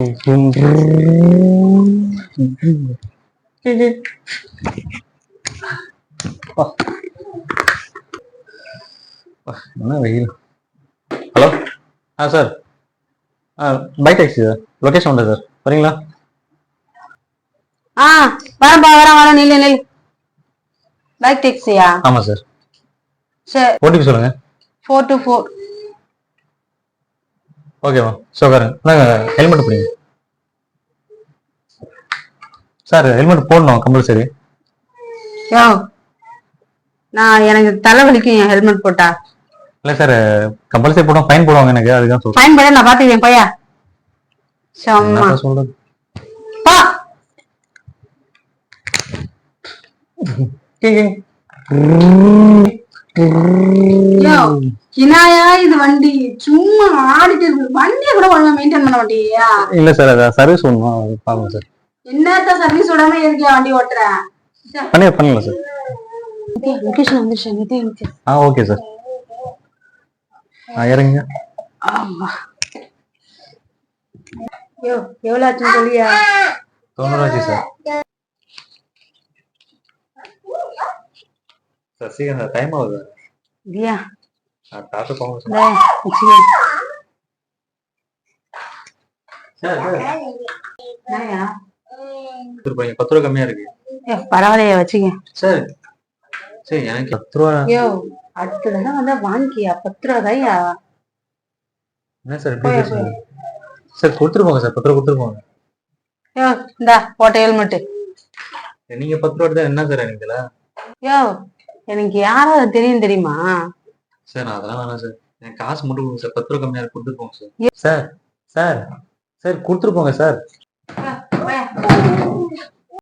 என்ன வெயில்? ஹலோ? ஆ சார் ஆ பைக் டாக்ஸி சார் லொக்கேஷன் உண்டு சார் வரீங்களா? ஆ வரேன்ப்பா வரேன் வரேன். நில்லு நில்லு. பைக் டாக்ஸியா ஆமாம் சார் சரி ஓடிபி சொல்லுங்க. ஃபோர் டு ஃபோர் ஓகேவா சோகாரன் நாங்கள் ஹெல்மெட் பிடிங்க. சார் ஹெல்மெட் போடணும் கம்பல்சரி யோ நான் எனக்கு தலை வலிக்கும் என் ஹெல்மெட் போட்டா. இல்லை சார் கம்பல்சரி போடும் ஃபைன் போடுவாங்க எனக்கு அதுதான் சொல்றேன். ஃபைன் பண்ண நான் பாத்துக்கிறேன் பையா சும்மா சொல்றது? பா. யோ கினாயா இது வண்டி. சும்மா ஆடிட்டு வண்டியை கூட ஒழுங்கா மெயின்டைன் பண்ண மாட்டியா? இல்லை சார் அதை சர்வீஸ் பண்ணணும் பாருங்க சார். என்னத்த சர்வீஸ் விடாம எதுக்கு வண்டி ஓட்டுற? பண்ணி பண்ணல சார். லொகேஷன் வந்துருச்சு ஆ ஓகே சார். ஆ இறங்குங்க. ஆமா. யோ எவ்வளவு ஆச்சுன்னு சொல்லியா? தொண்ணூறாச்சு சார். சார் சீக்கிரம் டைம் ஆகுது இல்லையா பார்த்து போங்க பத்து ரூபா கம்மியா இருக்கு பரவாயில்லையே வச்சுக்க சார் சரி எனக்கு பத்து ரூபா யோ அடுத்த தடவை வந்தா வாங்கிக்கியா பத்து ரூபா தாயா என்ன சார் சார் கொடுத்துருப்போங்க சார் பத்து ரூபா கொடுத்துருப்போங்க யோ இந்தா போட்ட ஹெல்மெட்டு நீங்க பத்து ரூபா எடுத்தா என்ன சார் எனக்கு? யோ எனக்கு யாராவது தெரியும் தெரியுமா? சார் நான் அதெல்லாம் வேணாம் சார். எனக்கு காசு மட்டும் கொடுங்க சார். பத்து ரூபா கம்மியா இருக்கு கொடுத்துருப்போங்க சார். சார் சார் சார் கொடுத்துருப்போங்க சார்.